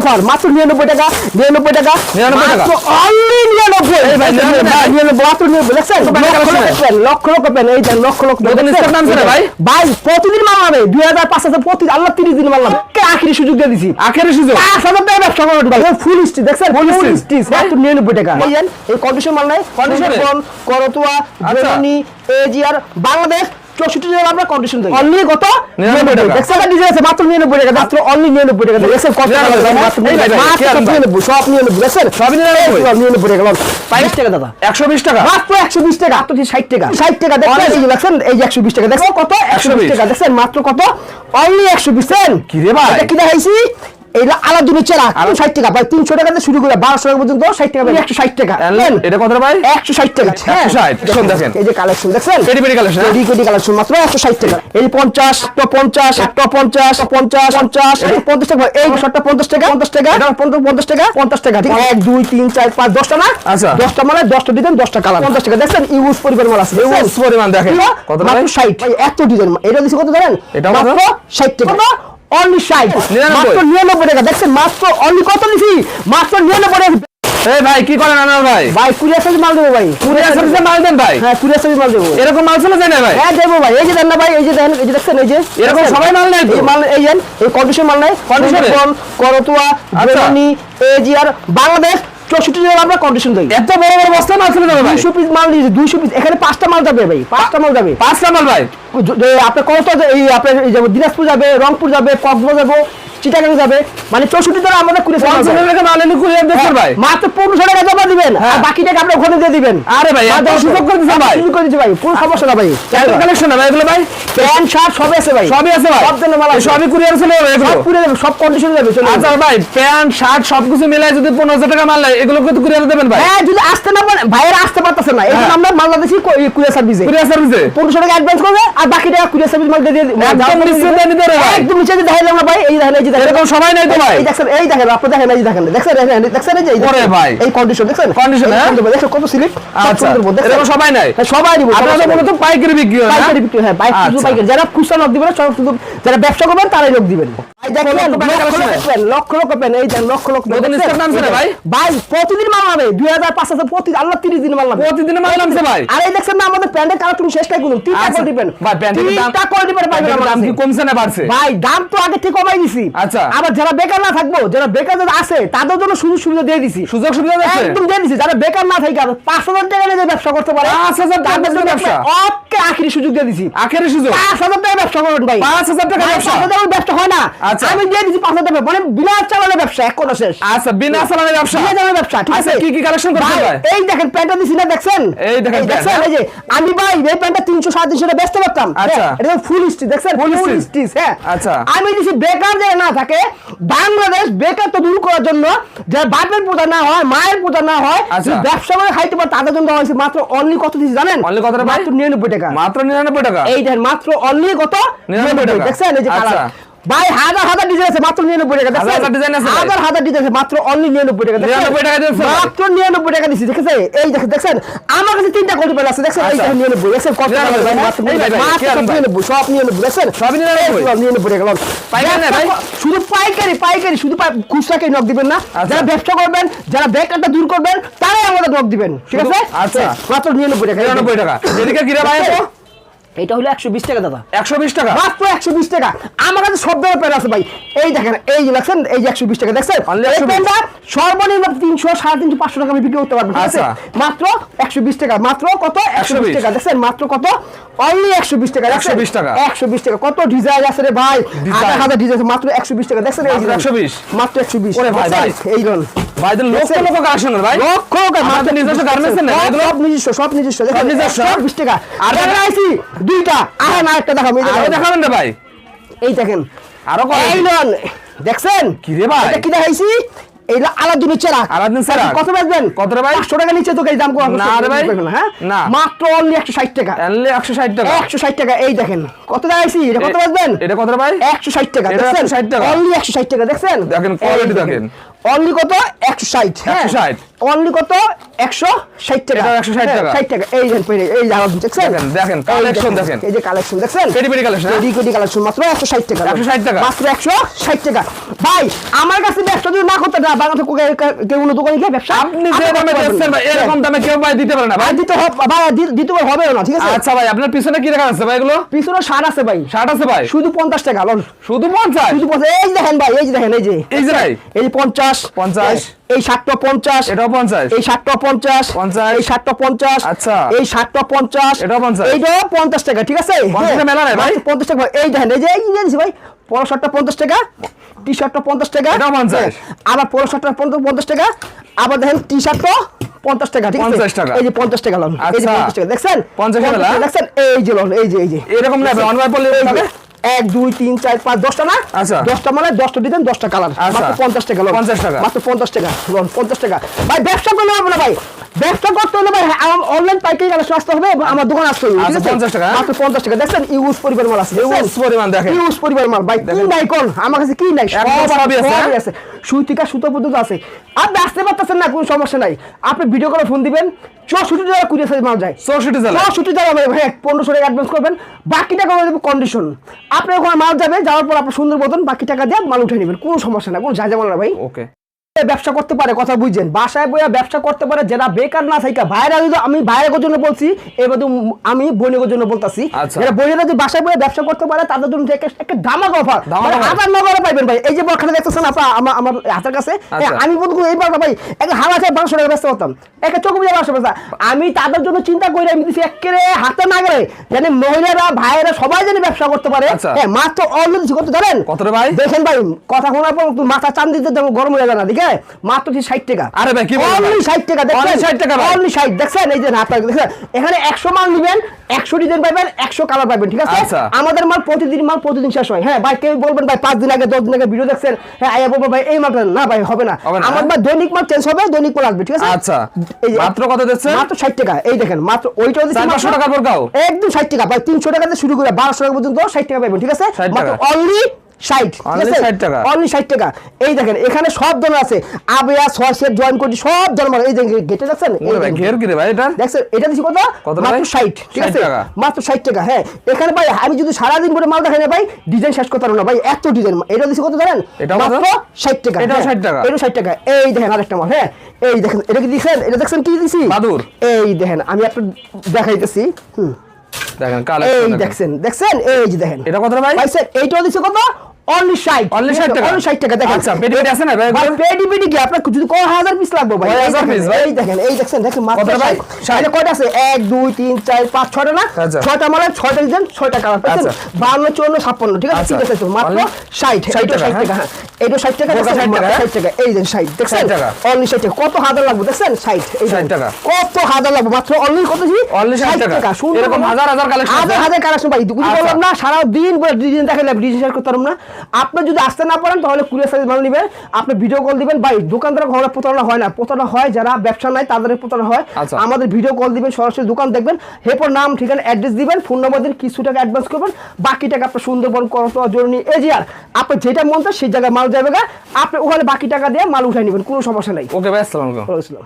Offer মাত্র নিরানব্বই টাকা নিরানব্বই টাকা 99 টাকা। অনলি নিরানব্বই। এই ভাই, 99 ভাই, নিরানব্বই মাত্র নিরানব্বই দেখছেন? কত টাকা লক্ষ লক্ষ পেন লক্ষ লক্ষ পেন এই দেন লক্ষ লক্ষ নতুন দেখছেন? stock নামছে না ভাই? ভাই প্রতিদিন মাল নামে দুই হাজার পাঁচ হাজার প্রতি আল্লাহ তিরিশ দিন মাল নামে কে আখিরি সুযোগ দিয়ে দিছি? আখের সুযোগ। পাঁচ হাজার টাকা ব্যবসা করবেন ভাই। ফুল স্টিচ দেখছেন? ফুল stitch? স্টিচ মাত্র নিরানব্বই টাকা। এই কন্ডিশন মাল নাই কন্ডিশন করতুয়া আচ্ছা। এজিআর বাংলাদেশ চৌষট্টি জেলা আমরা কন্ডিশন দিই অনলি কত? 99 টাকা। ডিজাইন আছে মাত্র নিরানব্বই টাকা। মাত্র অনলি নিরানব্বই টাকা। দেখছেন কত টাকা? 99 দাম? মাত্র এই ভাই, ভাই, মাত্র কি আনবেন? নিরানব্বই সব নিরানব্বই দেখছেন সবই 99? সব নিরানব্বই টাকা বাইশ টাকা দাদা। একশো বিশ টাকা? মাত্র একশো বিশ টাকা। তো ষাট টাকা? ষাট টাকা। দেখছেন এই যে একশো বিশ টাকা। দেখছেন কত? একশো বিশ টাকা। দেখছেন মাত্র কত? অনলি একশো বিশ। কি রে ভাই? কি দেখাইছি? এইটা আলাদুনের চেরা আরও ষাট টাকা। ভাই তিনশো টাকা থেকে শুরু করে বারোশো টাকা পর্যন্ত ষাট টাকা একশো ষাট টাকা। এটা কত ভাই? একশো ষাট টাকা। হ্যাঁ। 160 দেখেন। এই যে কালেকশন দেখছেন? পেটি পেটি collection, হ্যাঁ? পেটি পেটি কালেকশন মাত্র একশো ষাট টাকা। এই পঞ্চাশ একটা পঞ্চাশ একটা পঞ্চাশ পঞ্চাশ পঞ্চাশ পঞ্চাশ টাকা। এই শর্টটা পঞ্চাশ টাকা। পঞ্চাশ টাকা। পঞ্চাশ পঞ্চাশ টাকা। পঞ্চাশ টাকা ঠিক এক দুই তিন চার পাঁচ দশটা না? আচ্ছা। দশটা মানে দশটা ডিজাইন দশটা কালার পঞ্চাশ টাকা। দেখছেন? ইউজ পরিমাণ মাল আছে? Huge পরিমাণ দেখেন। কত ষাট। এত ডিজাইন এটা দিচ্ছি কত জানেন? কত? মাত্র ষাট টাকা। অনলি ষাট 99 মাত্র নিরানব্বই টাকা। দেখছেন মাত্র অনলি কত নিছি? মাত্র নিরানব্বই টাকা। এই ভাই কি করেন আনার ভাই? ভাই কুরিয়ার সার্ভিস মাল দেবো ভাই। কুরিয়ার সার্ভিসে মাল দেন ভাই? হ্যাঁ কুরিয়ার সার্ভিস মাল দেবো। এরকম মাল চলে যায় না ভাই? হ্যাঁ দেবো ভাই। এই যে দেন না ভাই এই যে দেন এই যে দেখছেন এই যে এরকম সবাই মাল নেয়? এই মাল এই এই কন্ডিশন মাল নেয় কন্ডিশন করতুয়া আচ্ছা। জার্মানি এজিআর বাংলাদেশ চৌষট্টি জেলা আমরা কন্ডিশন দিই। এত বড় বড় বস্তা মাল ফেলে দেবে ভাই। পিস মাল দিয়েছে দুইশো পিস এখানে পাঁচটা মাল যাবে ভাই পাঁচটা মাল যাবে। পাঁচটা মাল ভাই। আপনার কত এই আপনার এই যাব দিনাজপুর যাবে রংপুর যাবে কক্সবাজার যাব চিটাগাং যাবে। মানে চৌষট্টি আমাদের কুড়ি টাকা মাল এনে ভাই। মাত্র পনেরোশো টাকা জমা দিবেন আর হ্যাঁ। বাকি টাকা আপনি ওখানে দিয়ে দিবেন। আরে ভাই আর সুযোগ করে দিচ্ছেন ভাই। সুযোগ করে দিচ্ছি ভাই। কোনো সমস্যা না ভাই। কালেকশন না ভাই এগুলো ভাই। প্যান্ট শার্ট সবই আছে ভাই। সবই আছে ভাই। সব ধরনের মাল সবই কুরিয়ার চলে যাবে সব পুরো যাবে সব কন্ডিশন যাবে চলে আচ্ছা ভাই প্যান্ট শার্ট সবকিছু মিলাই যদি পনেরো হাজার টাকা মাল নেয় এগুলো কিন্তু কুরিয়ার দেবেন ভাই। হ্যাঁ যদি আসতে না পারে ভাইয়েরা আসতে পারতেছে না। এই জন্য হ্যাঁ। আমরা বাংলাদেশি কুরিয়ার সার্ভিসে কুরিয়ার সার্ভিসে পনেরোশো টাকা অ্যাডভান্স করবে আর বাকি টাকা কুরিয়ার সার্ভিস মাল দিয়ে দিয়ে একদম নিচে না ভাই এই এরকম সবাই নাই তো ভাই। এই দেখছেন এই দেখেন আপনি দেখেন এই দেখেন দেখছেন দেখেন এই যে ভাই। এই কন্ডিশন Condition, এই হ্যাঁ? দেখছেন কত স্লিপ আচ্ছা এরকম সবাই নাই। সবাই নিব আপনারা মূলত পাইকারি বিক্রি হয় পাইকারি বিক্রি হয় বাইক শুধু আচ্ছা। পাইকারি। যারা খুচরা লোক দিবেন সব শুধু যারা ব্যবসা করবেন তারাই লোক দিবেন। ভাই দেখেন লক্ষ লক্ষ পেন, এই দেন লক্ষ লক্ষ ভাই? ভাই প্রতিদিন মাল নামে দুই হাজার পাঁচ হাজার প্রতি আল্লাহ তিরিশ দিন মাল নামে। প্রতিদিনে মাল নামছে ভাই। আর এই দেখছেন না আমাদের প্যান্টের কালার তুমি শেষটাই করুন তিনটা আচ্ছা। করে দিবেন। ভাই, প্যান্টের দাম- কমছে না বাড়ছে? ভাই দাম তো আগে থেকে কমাই দিছি। আচ্ছা। আবার যারা বেকার না থাকব যারা বেকার যারা আছে তাদের জন্য সুযোগ সুবিধা দিয়ে দিছি সুযোগ সুবিধা একদম দিয়ে দিছি যারা বেকার না থাকে আর পাঁচ হাজার টাকা নিয়ে ব্যবসা করতে পারে পাঁচ হাজার টাকা ব্যবসা? ওকে আখিরি সুযোগ দিয়ে দিছি আখের সুযোগ পাঁচ হাজার টাকা ব্যবসা করুন ভাই পাঁচ হাজার টাকা ব্যবসা? পাঁচ হাজার ব্যবসা হয় না আচ্ছা। আমি দিয়ে দিছি পাঁচ হাজার টাকা মানে বিনা চালানের ব্যবসা এক কথা শেষ আচ্ছা বিনা চালানের ব্যবসা বিনা চালানের ব্যবসা ঠিক আচ্ছা আছে কি কি কালেকশন ভাই, ভাই এই দেখেন প্যান্টটা দিছি না দেখছেন এই দেখেন দেখছেন হ্যাঁ? এই যে আমি ভাই এই প্যান্টটা তিনশো সাড়ে তিনশো টাকা বেচতে পারতাম আচ্ছা। হ্যাঁ, এটা ফুল স্টিচ দেখছেন ফুল? স্টিচ হ্যাঁ আচ্ছা। আমি দিছি বেকার যে না থাকে বাংলাদেশ বেকারত্ব তো দূর করার জন্য যে বাপের পূজা না হয় মায়ের পূজা না হয় আচ্ছা। ব্যবসা করে খাইতে পারে তাদের জন্য হয়েছে মাত্র অনলি কত দিচ্ছি জানেন অনলি কত? মাত্র নিরানব্বই টাকা মাত্র নিরানব্বই টাকা এই দেখেন মাত্র অনলি কত 99 টাকা। দেখছেন এই যে আচ্ছা। কালার ভাই হাজার হাজার ডিজাইন আছে মাত্র নিরানব্বই টাকা হাজার? হাজার আছে হাজার হাজার ডিজাইন আছে মাত্র অনলি নিরানব্বই টাকা? 99 টাকা মাত্র নিরানব্বই টাকা দিচ্ছি দেখেছে এই দেখেন দেখছেন আমার কাছে তিনটা কোটি পেন আছে দেখছেন এই আচ্ছা। দেখেন নিরানব্বই দেখছেন কত নিরানব্বই? নিরানব্বই সব নিরানব্বই দেখছেন নিরানব্বই? সব নিরানব্বই টাকা ভাই? শুধু পাইকারি পাইকারি শুধু খুচরাকে নক দিবেন না আচ্ছা। যারা ব্যবসা করবেন যারা বেকারটা দূর করবেন তারাই আমাদের নক দিবেন ঠিক আছে আচ্ছা। মাত্র নিরানব্বই টাকা নিরানব্বই টাকা এদিকে কিরা ভাই? এটা হলো একশো বিশ টাকা দাদা একশো বিশ টাকা মাত্র একশো বিশ টাকা আমার কাছে সব ধরনের প্যান্ট আছে ভাই এই দেখেন এই যে দেখছেন এই যে একশো বিশ টাকা দেখছেন Only এই 120 প্যান্টটা সর্বনিম্ন তিনশো সাড়ে তিনশো পাঁচশো টাকা আমি বিক্রি করতে পারব আচ্ছা। মাত্র একশো বিশ টাকা মাত্র কত একশো বিশ টাকা দেখছেন মাত্র কত অনলি একশো বিশ টাকা 120 টাকা। একশো বিশ টাকা কত ডিজাইন আছে রে ভাই হাজার হাজার ডিজাইন মাত্র একশো বিশ টাকা দেখছেন যে 120 মাত্র একশো বিশ। এই রন ভাই লক্ষ মাত্র নিজস্ব গার্মেন্টস না সব- নিজস্ব সব নিজস্ব দেখেন নিজস্ব? একশো বিশ টাকা আর আইছি দুইটা। আর না একটা দেখাবো আরও দেখাবেন রে ভাই? এই দেখেন। আরও এই লন দেখছেন? কি রে ভাই? এটা কি দেখাইছি? এইটা আলাদিনের চেরা। আলাদিন চেরাগ? কত বেচবেন? কত রে ভাই? পাঁচশো টাকা নিচে তো এই দাম কম না রে ভাই। হ্যাঁ? না। মাত্র অনলি একশো ষাট টাকা। এনলে একশো ষাট টাকা? একশো ষাট টাকা এই দেখেন। কত দেখাইছি? এটা কত বেচবেন? এটা কত রে ভাই? একশো ষাট টাকা এটা দেখছেন? 160 টাকা? অনলি একশো ষাট টাকা দেখছেন? দেখেন, quality দেখেন। অনলি কত? একশো ষাট। 160 অনলি কত? একশো ষাট টাকা। এটাও 160 টাকা। ষাট টাকা। এই দেখেন পেরে এই দেখছেন? দেখেন, এই দেখেন। এই যে কালেকশন দেখছেন? পেটি collection, হ্যাঁ? পেটি পেটি কালেকশন মাত্র একশো ষাট টাকা। 160 টাকা। মাত্র একশো ষাট টাকা। ভাই আমার কাছে ব্যবসা যদি না করতে না বাংলাদেশে কেউ কোনো দোকানে গিয়ে ব্যবসা? আপনি যে দামে দিচ্ছেন ভাই এরকম দামে কেউ ভাই দিতে পারে না ভাই। দিতে হবে ভাই দিতে হবে না ঠিক আছে? আচ্ছা ভাই আপনার পিছনে কি রাখা আছে ভাই এগুলো? পিছনে ষাট আছে ভাই। ষাট আছে ভাই? শুধু পঞ্চাশ টাকা লন। শুধু পঞ্চাশ? শুধু পঞ্চাশ এই যে দেখেন ভাই এই যে দেখেন এই যে। এই যে ভাই। এই যে পঞ্চাশ। 50 এই ষাটটা পঞ্চাশ। এটাও পঞ্চাশ। এই ষাটটা পঞ্চাশ। 50 এই ষাটটা পঞ্চাশ। আচ্ছা। এই ষাটটা পঞ্চাশ। এটাও 50 এইটাও পঞ্চাশ টাকা ঠিক আছে। মেলা নাই ভাই? পঞ্চাশ টাকা। এই দেখেন এই যে এই যে ভাই পনেরো শার্টটা পঞ্চাশ টাকা টি শার্টটা পঞ্চাশ টাকা। এটাও 50 হ্যাঁ। আবার শার্টটা পঞ্চাশ টাকা আবার দেখেন টি শার্টটা পঞ্চাশ টাকা ঠিক 50 টাকা। এই যে পঞ্চাশ টাকা লন। এই যে আচ্ছা। পঞ্চাশ টাকা দেখছেন? 50 টাকা, দেখছেন? এই যে লন এই যে এই যে। এরকম না অনলাইন পড়লে এক দুই তিন চার পাঁচ দশটা না? আচ্ছা। দশটা মানে দশটা ডিজাইন দশটা কালার। আচ্ছা। মাত্র পঞ্চাশ টাকা 50 টাকা। মাত্র পঞ্চাশ টাকা লোন পঞ্চাশ টাকা। ভাই ব্যবসা করলে হবে না ভাই। ব্যবসা করতে হলে ভাই অনলাইন পাইকারি কালেকশন আসতে হবে আমার দোকান আসতে হবে ঠিক আচ্ছা, আছে? 50 টাকা, হ্যাঁ? মাত্র পঞ্চাশ টাকা। দেখছেন ইউজ পরিবার মাল আছে Huge পরিমাণ দেখেন। ইউজ পরিবার মাল। ভাই কি নাই কোন? আমার কাছে কি নাই? সবই আছে, হ্যাঁ? সুতো পর্যন্ত আছে। আপনি আসতে পারতেছেন না কোনো সমস্যা নাই। আপনি ভিডিও করে ফোন দিবেন চৌষট্টি টাকা কুড়ি সাইজ মাল যায়। চৌষট্টি চৌষট্টি টাকা ভাই ভাই পনেরোশো টাকা অ্যাডভান্স করবেন। বাকি টাকা কন্ডিশন আপনি ওখানে মাল যাবে, যাওয়ার পর আপনার সুন্দর মতন বাকি টাকা দিয়ে মাল উঠে নেবেন। কোনো সমস্যা না কোনো যা যাবেন না ভাই। ওকে ব্যবসা করতে পারে কথা বুঝছেন? বাসায় বইয়া ব্যবসা করতে পারে যারা বেকার না থাকা বাইরে যদি আমি বাইরের জন্য বলছি এবার আমি বৈনিকের জন্য বলতাছি আচ্ছা। যারা যদি বাসায় বইয়া ব্যবসা করতে পারে তাদের জন্য একটা ধামাক অফার হাজার নগরে পাইবেন ভাই। এই যে বরখানে দেখতেছেন আপনার আমার আমার হাতের কাছে আচ্ছা। আমি এইবার ভাই বারোশো টাকা ব্যস্ত হতাম। একটা চোখ বুঝে বারোশো আমি তাদের জন্য চিন্তা করে আমি দিচ্ছি একেবারে হাতে না গেলে জানি মহিলারা ভাইয়েরা সবাই যেন ব্যবসা করতে পারে। আচ্ছা। হ্যাঁ মাত্র অলরেডি কত জানেন? কত ভাই? দেখেন ভাই কথা শোনার পর মাথা চান দিতে গরম হয়ে যাবে না দিকে মাত্র ষাট টাকা। আরে ভাই, কি অনলি ষাট টাকা Only 60 টাকা অনলি ষাট দেখছেন? এই যে আপনার দেখছেন? এখানে একশো মাল নিবেন একশো ডিজাইন পাবেন একশো কালার পাবেন ঠিক আছে? আচ্ছা। আমাদের মাল প্রতিদিন মাল প্রতিদিন শেষ হয়। হ্যাঁ ভাই কেউ বলবেন ভাই পাঁচ দিন আগে দশ দিন আগে ভিডিও দেখছেন? হ্যাঁ আয়া বলব ভাই এই মালটা না ভাই হবে না। আমার হ্যাঁ? ভাই দৈনিক মাল চেঞ্জ হবে দৈনিক মাল আসবে ঠিক আছে? আচ্ছা। মাত্র কত দিচ্ছেন মাত্র ষাট টাকা এই দেখেন মাত্র ওইটাও দিচ্ছি পাঁচশো টাকার বোরকাও? একদম ষাট টাকা ভাই তিনশো টাকা থেকে শুরু করে বারোশো টাকা পর্যন্ত ষাট টাকা পাবেন ঠিক আছে? মাত্র অনলি ষাট Only 60 টাকা। টাকা। এই দেখেন এখানে সব আছে। আবেয়া জয়েন সব এই গেটে দেখছেন এই ওরে ভাই দেখেন। ঘের কি রে ভাই এটা? এটা দিচ্ছি কত? কত মাত্র ভাই? ষাট ঠিক আছে? মাত্র ষাট টাকা হ্যাঁ। এখানে ভাই আমি যদি সারাদিন করে মাল দেখাই না ভাই ডিজাইন শেষ করতে পারব না ভাই এত ডিজাইন। এটা দিচ্ছি কত জানেন? মাত্র ষাট টাকা হ্যাঁ। 60 টাকা। এটাও ষাট টাকা। এই দেখেন আরেকটা মাল হ্যাঁ। এই দেখেন এটা কি দিচ্ছেন এটা দেখছেন কি দিছি? বাদুর। এই দেখেন আমি আপনার দেখাইতেছি। হুম। দেখেন দেখছেন দেখছেন? এই যে দেখেন। এটা কত ভাই? এইটাও দিছে কত? অনলি 60 Only 60 টাকা? অনলি 60 টাকা দেখেন আচ্ছা, পেটি পেটি আছে না ভাই? ভাই পেটি পেটি কি আপনার যদি কয় হাজার পিস লাগবে ভাই এই হাজার দেখেন, ভাই? দেখেন এই দেখছেন দেখেন মাত্র কত ভাই? 60 কয়টা আছে 1 2 3 4 5 6টা না। 6টা মানে 6টা ডিজাইন 6টা কালার পাচ্ছেন। 52 54 56 ঠিক আছে। ঠিক আছে তো মাত্র 60 60 টাকা, টাকা হ্যাঁ এটা 60 টাকা 60 টাকা, হ্যাঁ? 60 টাকা এই দেন 60 দেখছেন 60 টাকা। অনলি 60 টাকা কত হাজার লাগবে দেখছেন 60 এই 60 টাকা। কত হাজার লাগবে মাত্র অনলি কত জি Only 60 টাকা। এরকম হাজার হাজার collection হাজার আছে। হাজার কালেকশন ভাই দুপুরে আচ্ছা। বললাম না সারা দিন ডিজাইন দেখালে ডিজাইন করতে পারব না আপনি যদি আসতে না পারেন তাহলে কুরিয়ার সার্ভিস ভালো নেবেন। আপনি ভিডিও কল দিবেন। ভাই দোকানদার ঘরে প্রতারণা হয় না। প্রতারণা হয় যারা ব্যবসা নাই তাদের প্রতারণা হয়। আচ্ছা। আমাদের ভিডিও কল দিবেন সরাসরি দোকান দেখবেন। এরপর নাম ঠিকানা অ্যাড্রেস দিবেন। ফোন নম্বর দিন কিছু টাকা অ্যাডভান্স করবেন। বাকি টাকা আপনার সুন্দরবন কত জরুরি এজিআর আপনি যেটা মন চায় সেই জায়গায় মাল যাবে গা। আপনি ওখানে বাকি টাকা দিয়ে মাল উঠাই নেবেন কোনো সমস্যা নাই। ওকে ভাই আসসালামু।